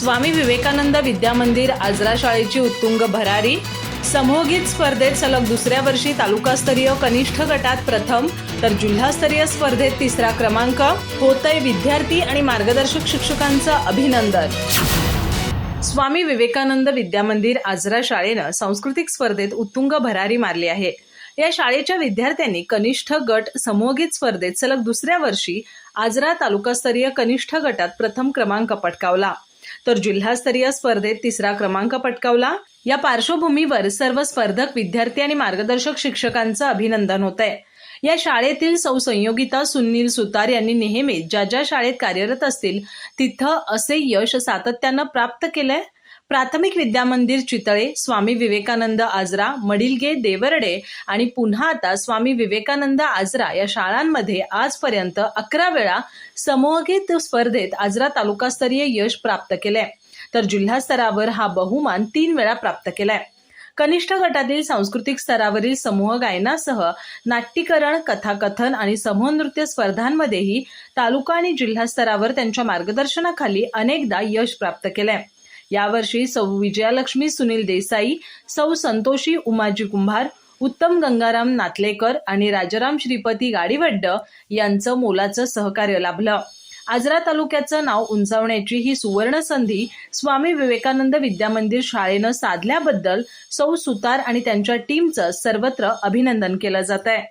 स्वामी विवेकानंद विद्यामंदिर आजरा शाळेची उत्तुंग भरारी. समूहगीत स्पर्धेत सलग दुसऱ्या वर्षी तालुकास्तरीय कनिष्ठ गटात प्रथम तर जिल्हास्तरीय स्पर्धेत तिसरा क्रमांक. होतय विद्यार्थी आणि मार्गदर्शक शिक्षकांचं अभिनंदन. स्वामी विवेकानंद विद्यामंदिर आजरा शाळेनं सांस्कृतिक स्पर्धेत उत्तुंग भरारी मारली आहे. या शाळेच्या विद्यार्थ्यांनी कनिष्ठ गट समूहगीत स्पर्धेत सलग दुसऱ्या वर्षी आजरा तालुकास्तरीय कनिष्ठ गटात प्रथम क्रमांक पटकावला. तर जिल्हास्तरीय स्पर्धेत तिसरा क्रमांक पटकावला. या पार्श्वभूमीवर सर्व स्पर्धक विद्यार्थी आणि मार्गदर्शक शिक्षकांचं अभिनंदन होत आहे या शाळेतील सौ संयोगिता सुनील सुतार यांनी नेहमीच ज्या ज्या शाळेत कार्यरत असतील तिथं असे यश सातत्यानं प्राप्त केलंय. प्राथमिक विद्यामंदिर चितळे स्वामी विवेकानंद आजरा मडिलगे देवर्डे आणि पुन्हा आता स्वामी विवेकानंद आजरा या शाळांमध्ये आजपर्यंत अकरा वेळा समूहगीत स्पर्धेत आजरा तालुकास्तरीय यश प्राप्त केलंय. तर जिल्हा स्तरावर हा बहुमान तीन वेळा प्राप्त केलाय. कनिष्ठ गटातील सांस्कृतिक स्तरावरील समूह गायनासह नाट्यकरण कथाकथन आणि समूह नृत्य स्पर्धांमध्येही तालुका आणि जिल्हा स्तरावर त्यांच्या मार्गदर्शनाखाली अनेकदा यश प्राप्त केलंय. यावर्षी सौ विजयालक्ष्मी सुनील देसाई सौ संतोषी उमाजी कुंभार उत्तम गंगाराम नातलेकर आणि राजाराम श्रीपती गाडीवड्ड यांचं मोलाचं सहकार्य लाभलं. आजरा तालुक्याचं नाव उंचावण्याची ही सुवर्ण संधी स्वामी विवेकानंद विद्यामंदिर शाळेनं साधल्याबद्दल सौ सुतार आणि त्यांच्या टीमचं सर्वत्र अभिनंदन केलं जात आहे